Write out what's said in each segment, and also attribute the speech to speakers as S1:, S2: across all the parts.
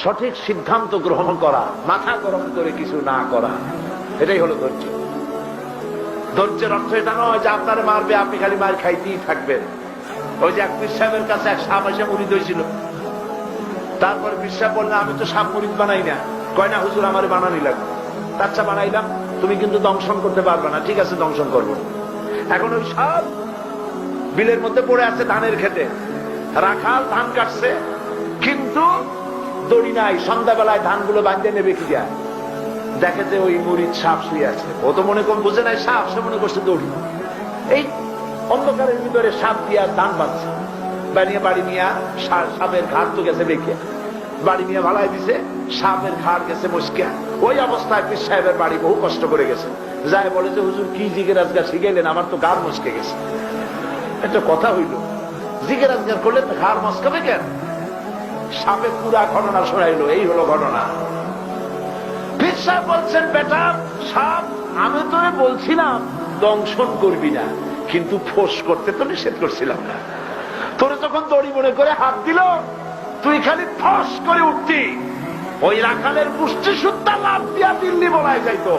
S1: সঠিক সিদ্ধান্ত গ্রহণ করা, মাথা গরম করে কিছু না করা, এটাই হলো ধৈর্য। ধৈর্যের অর্থ এটা নয় যে আপনার মারবে, আপনি খালি মার খাইতেই থাকবেন। ওই যে এক সাহেবের কাছে এক সাপ এসে মুড়ি হয়েছিল তারপরে পীর সাহেব বললেন আমি তো সাপ মুড়ি বানাই না। কয়, না, হুজুর, আমার বানানি লাগবে। আচ্ছা বানাইলাম। তুমি কিন্তু দংশন করতে পারবে না। ঠিক আছে, দংশন করব। এখন ওই সাপ বিলের মধ্যে পড়ে আছে ধানের খেতে রাখাল ধান কাটছে, কিন্তু দড়ি নাই, সন্ধ্যাবেলায় ধানগুলো বাঁধতে নেবে কি যায়? দেখে যে ওই মুড়ির সাপ শুয়ে আছে। ও তো মনে কম বুঝে নাই সাপ, সে মনে করছে দড়ি। এই অন্ধকারের ভিতরে সাপ দিয়া ধান বাঁধছে। বানিয়ে বাড়ি নিয়ে সাপের ঘাট তো গেছে বেঁকে। বাড়ি নিয়ে ভালাই দিছে, সাপের ঘাট গেছে মুসকিয়া ওই অবস্থায় পীর সাহেবের বাড়ি বহু কষ্ট করে গেছে। যাই বলে যে, হুজুর, কি জিগের আজকাল শিখাইলেন আমার তো গার মুসকে গেছে। একটা কথা হইল, জিগের আজকাল করলে তো ঘাড় মস্কাবে কেন? সাপে পুরা ঘটনা শোনাইলো, এই হলো ঘটনা। সাহেব বলছেন, বেটা, সাপ, আমি তোরে বলছিলাম, দংশন করবি না। কিন্তু ফোস করতে তো নিষেধ করছিলাম না। তোরে যখন দড়ি মনে করে হাত দিল, তুই খালি ফস করে উঠতি। ওই রাখালের পুষ্টি সুদ্ধা লাভ দিয়া দিল্লি বলাই যাইতো।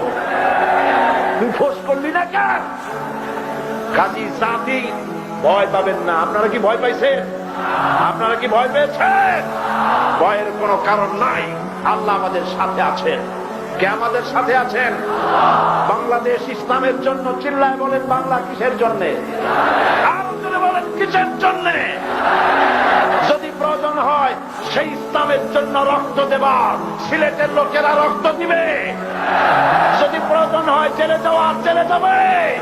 S1: তুই ফোস করলি না কাজী জাতি ভয় পাবেন না। আপনারা কি ভয় পাইছেন? আপনারা কি ভয় পেয়েছেন? ভয়ের কোনো কারণ নাই। আল্লাহ আমাদের সাথে আছেন। কে আমাদের সাথে আছেন? বাংলাদেশ ইসলামের জন্য চিল্লায় বলেন বাংলা কিসের জন্যে? বলেন কিসের জন্যে? যদি প্রয়োজন হয়, সেই ইসলামের জন্য রক্ত দেবার সিলেটের লোকেরা রক্ত দিবে। যদি প্রয়োজন হয়, জেলে যাওয়া জেলে যাবে।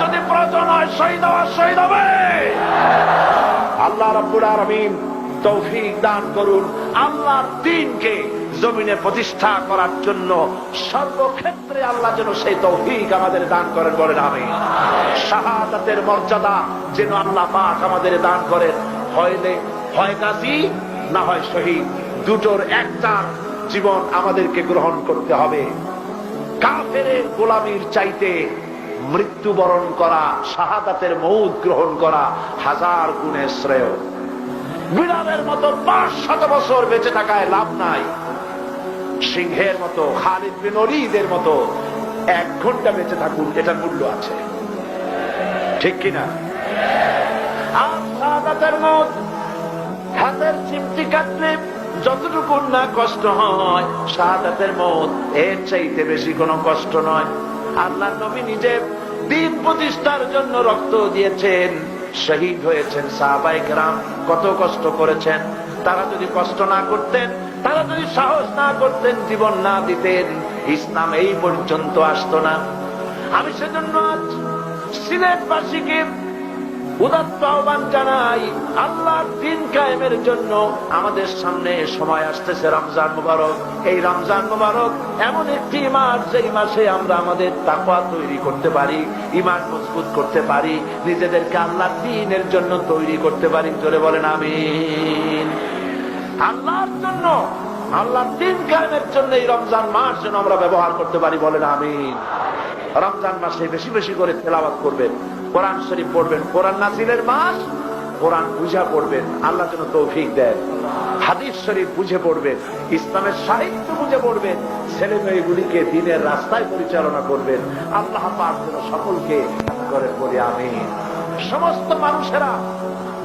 S1: যদি প্রয়োজন হয়, শহীদ হওয়া শহীদ হবে। আল্লাহ রব্বুল আলমিন তৌফিক দান করুন। আল্লাহর দিনকে জমিনে প্রতিষ্ঠা করার জন্য সর্বক্ষেত্রে আল্লাহ যেন সেই তৌফিক আমাদের দান করেন বলেন আমি শাহাদাতের মর্যাদা যেন আল্লাহ পাক আমাদের দান করেন। হয়লে হয় গাজী না হয় শহীদ। দুটোর একটা জীবন আমাদেরকে গ্রহণ করতে হবে। কাফের গোলামির চাইতে মৃত্যুবরণ করা, শাহাদাতের মৌদ গ্রহণ করা হাজার গুণে শ্রেয়। বিড়ালের মতো পাঁচ শত বছর বেঁচে থাকায় লাভ নাই। সিংহের মতো, খালিদ বিন অলিদের মতো এক ঘণ্টা বেঁচে থাকুন, এটার মূল্য আছে। ঠিক কিনা? আর হাতের চিমটি কাটলে যতটুকু না কষ্ট হয়, শাহাদাতের মত এর চাইতে বেশি কোনো কষ্ট নয়। আল্লাহ নবী নিজে দিন প্রতিষ্ঠার জন্য রক্ত দিয়েছেন, শহীদ হয়েছেন সাহাবাই গ্রাম কত কষ্ট করেছেন। তারা যদি কষ্ট না করতেন, তারা যদি সাহস না করতেন, জীবন না দিতেন, ইসলাম এই পর্যন্ত আসতো না। আমি সেজন্য সিলেটবাসীকে উদাত্ত আহ্বান জানাই, আল্লাহর দিন কায়েমের জন্য আমাদের সামনে সময় আসতেছে রমজান মুবারক। এই রমজান মুবারক এমন একটি মাস, যেই মাসে আমরা আমাদের তাকওয়া তৈরি করতে পারি ইমান মজবুত করতে পারি, নিজেদেরকে আল্লাহর দিনের জন্য তৈরি করতে পারি। জোরে বলেন, আমিন। আল্লাহর জন্য, আল্লাহর দিন কায়েমের জন্য এই রমজান মাস যেন আমরা ব্যবহার করতে পারি, বলেন, আমিন। রমজান মাসে বেশি বেশি করে তেলাওয়াত করবেন। কোরআন শরীফ পড়বেন, কোরআন নাসিলের মাস, কোরআন বুঝা পড়বেন আল্লাহ যেন তৌফিক দেন। হাদিস শরীফ বুঝে পড়বেন, ইসলামের সাহিত্য বুঝে পড়বেন ছেলে মেয়েগুলিকে দিনের রাস্তায় পরিচালনা করবেন। আল্লাহ পাক যেন সকলকে করে বলি আমি সমস্ত মানুষেরা,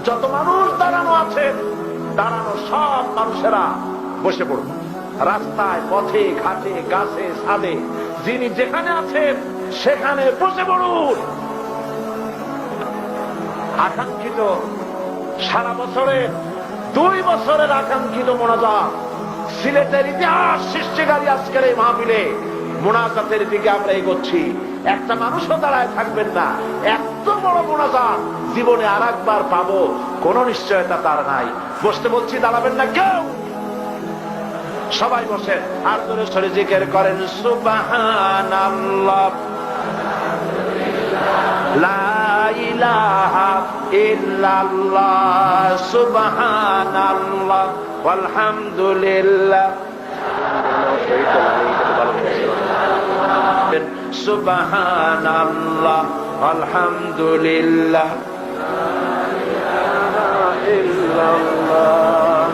S1: যত মানুষ দাঁড়ানো আছেন দাঁড়ানো সব মানুষেরা বসে পড়ুন। রাস্তায়, পথে, ঘাটে, গাছে, ছাদে, যিনি যেখানে আছেন, সেখানে বসে পড়ুন। আকাঙ্ক্ষিত সারা বছরের দুই বছরের আকাঙ্ক্ষিত মোনাজাত। সিলেটের ইতিহাস সৃষ্টিকারী আজকের এই মাহফিলে মোনাজাতের দিকে আমরা এগোচ্ছি। একটা মানুষও দাঁড়ায় থাকবেন না। এত বড় মোনাজাত জীবনে আর একবার পাবো, কোন নিশ্চয়তা তার নাই। বসতে বলছি, দাঁড়াবেন না কেউ। সবাই বসেন। আর ধরে সরে জিকের করেন সুবাহ ইলাহা ইল্লাল্লাহ সুবহানাল্লাহ আলহামদুলিল্লাহ সুবহানাল্লাহ আলহামদুলিল্লাহ ইল্লাল্লাহ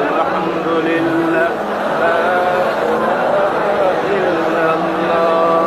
S1: আলহামদুলিল্লাহ। ইল্লাল্লাহ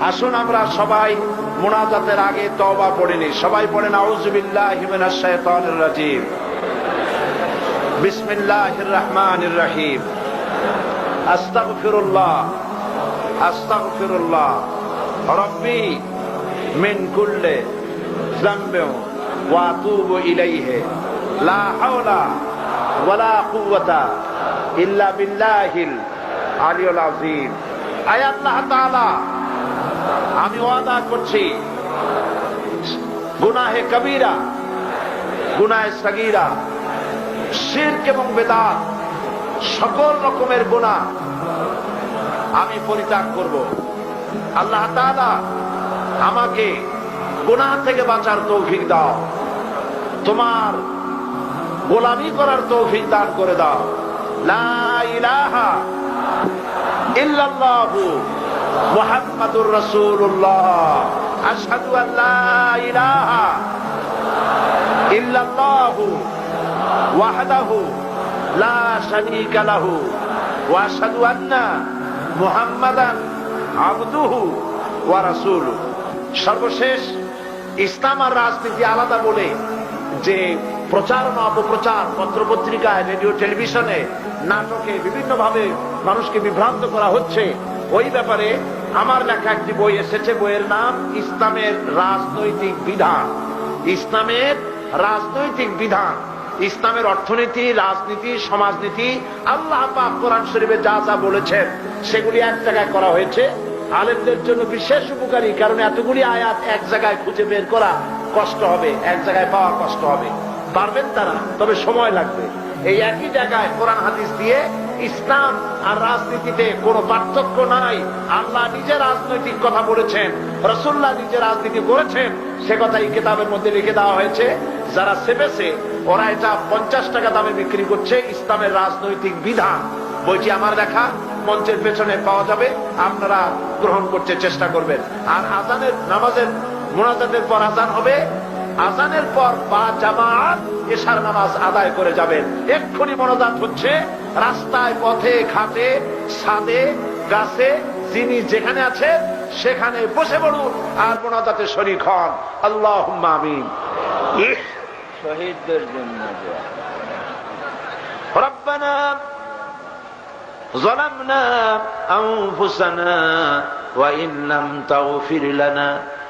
S1: আসুন আমরা সবাই মোনাজাতের আগে তবা পড়িনি সবাই পড়েন আউযুবিল্লাহি মিনাশ শাইতানির রাজিম। বিসমিল্লাহির রহমানির রহিম। আস্তাগফিরুল্লাহ আস্তাগফিরুল্লাহ। রব্বি মিন কুল্লি হাওলা ওয়ালা কুওয়াতা ইল্লা আমি ওয়াদা করছি। গুনাহে কবিরা, গুনাহে সগীরা, শিরক এবং বেদাত, সকল রকমের গুনাহ আমি পরিত্যাগ করব। আল্লাহ তাআলা আমাকে গুনাহ থেকে বাঁচার তৌফিক দাও। তোমার গোলামি করার তৌফিক দান করে দাও। লা ইলাহা ইল্লাল্লাহু মুহাম্মাদুর লা শারীকা লাহু আন্না আবদুহু ওয়া সর্বশেষ ইসলাম আর রাজনীতি আলাদা বলে যে প্রচারণা অপপ্রচার পত্রপত্রিকায়, রেডিও, টেলিভিশনে, নাটকে বিভিন্নভাবে মানুষকে বিভ্রান্ত করা হচ্ছে ওই ব্যাপারে আমার লেখা একটি বই এসেছে, বইয়ের নাম ইসলামের রাজনৈতিক বিধান। ইসলামের রাজনৈতিক বিধান। ইসলামের অর্থনীতি, রাজনীতি, সমাজনীতি, আল্লাহ কোরআন শরীফে যা যা বলেছেন, সেগুলি এক জায়গায় করা হয়েছে। আলেমদের জন্য বিশেষ উপকারী, কারণ এতগুলি আয়াত এক জায়গায় খুঁজে বের করা কষ্ট হবে, এক জায়গায় পাওয়া কষ্ট হবে। পারবেন তারা, তবে সময় লাগবে। এই একই জায়গায় কোরআন হাদিস দিয়ে ইসলাম আর রাজনীতিতে কোনো পার্থক্য নাই। আল্লাহ নিজে রাজনৈতিক কথা বলেছেন রসুল্লাহ নিজে রাজনীতি করেছেন, সে কথা এই কিতাবের মধ্যে লিখে দেওয়া হয়েছে। যারা সেবেছে, ওরা এটা পঞ্চাশ টাকা দামে বিক্রি করছে ইসলামের রাজনৈতিক বিধান। বইটি আমার দেখা মঞ্চের পেছনে পাওয়া যাবে, আপনারা গ্রহণ করতে চেষ্টা করবেন। আর আজানের, নামাজের, মোনাজাতের পর আজান হবে আজানের পর বা জামাত এশার নামাজ আদায় করে যাবেন এক্ষুনি মনোজাত হচ্ছে রাস্তায় পথে ঘাটে ছাদে গাছে যিনি যেখানে আছে সেখানে বসে পড়ুন আর মোনাজাতে শরীর হন আল্লাহ আমিন
S2: শহীদদের জন্য দোয়া।
S1: ربنا ظلمنا أنفسنا وإن لم تغفر لنا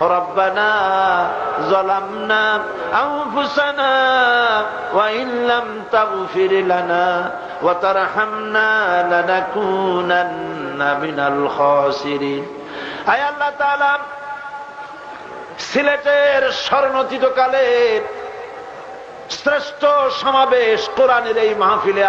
S1: ربنا ظلمنا أنفسنا وإن لم تغفر لنا وترحمنا لنكونن من الخاسرين আয় আল্লাহ তাআলা সিলেটের স্মরণতীত কালের শ্রেষ্ঠ সমাবেশ কোরআনের এই মাহফিলে